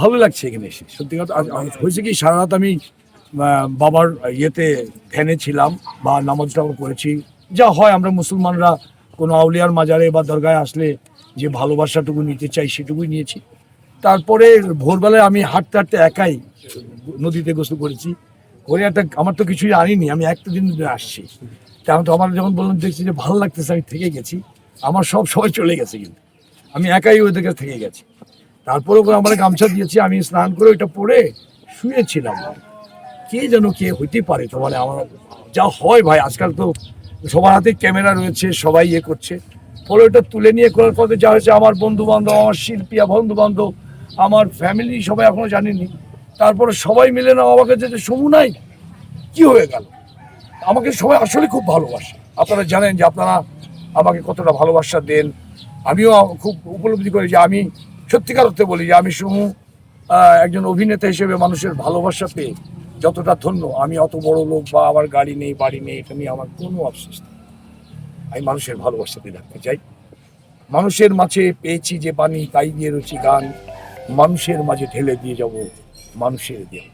ভালো লাগছে এখানে এসে। সত্যি কথা হয়েছে কি, সারা রাত আমি বাবার ইয়েতে ধ্যানে ছিলাম বা নামাজ টামাজ করেছি যা হয়, আমরা মুসলমানরা কোনো আউলিয়ার মাজারে বা দরগায় আসলে যে ভালোবাসাটুকু নিতে চাই সেটুকুই নিয়েছি। তারপরে ভোরবেলায় আমি হাঁটতে হাঁটতে একাই নদীতে গোসল করেছি। করে একটা, আমার তো কিছুই আনিনি, আমি একটা দিন আসছি। তেমন তো আমার যখন বললাম, দেখছি যে ভালো লাগতেছে, আমি থেকে গেছি। আমার সব সময় চলে গেছে কিন্তু। আমি একাই ওদের কাছে থেকে গেছি। তারপরে ওরা আমার গামছা দিয়েছি, আমি স্নান করে ওইটা পরে শুয়েছিলাম। কে যেন কে হইতে পারে তো মানে আমার যা হয় ভাই, আজকাল তো সবার হাতে ক্যামেরা রয়েছে, সবাই ইয়ে করছে। ফলে ওটা তুলে নিয়ে করার পরে যা হয়েছে, আমার বন্ধু বান্ধব আমার শিল্পীয়া বন্ধু বান্ধব আমার ফ্যামিলি সবাই এখনও জানেনি তারপরে সবাই মিলে না আমাকে যে সমু নাই, কি হয়ে গেল? আমাকে সবাই আসলে খুব ভালোবাসে। আপনারা জানেন যে আপনারা আমাকে কতটা ভালোবাসা দেন। আমিও খুব উপলব্ধি করি যে আমি সত্যিকার অর্থে বলি যে আমি সমু একজন অভিনেতা হিসেবে মানুষের ভালোবাসা পেয়ে যতটা ধন্য, আমি অত বড় লোক বা আমার গাড়ি নেই, বাড়ি নেই, এটা নিয়ে আমার কোনো আফসোস নেই। আমি মানুষের ভালোবাসা পেয়ে রাখতে চাই। মানুষের মাঝে পেয়েছি যে পানি তাই দিয়ে রয়েছি গান। মানুষের মাঝে ঢেলে দিয়ে যাব মানুষের দিয়ে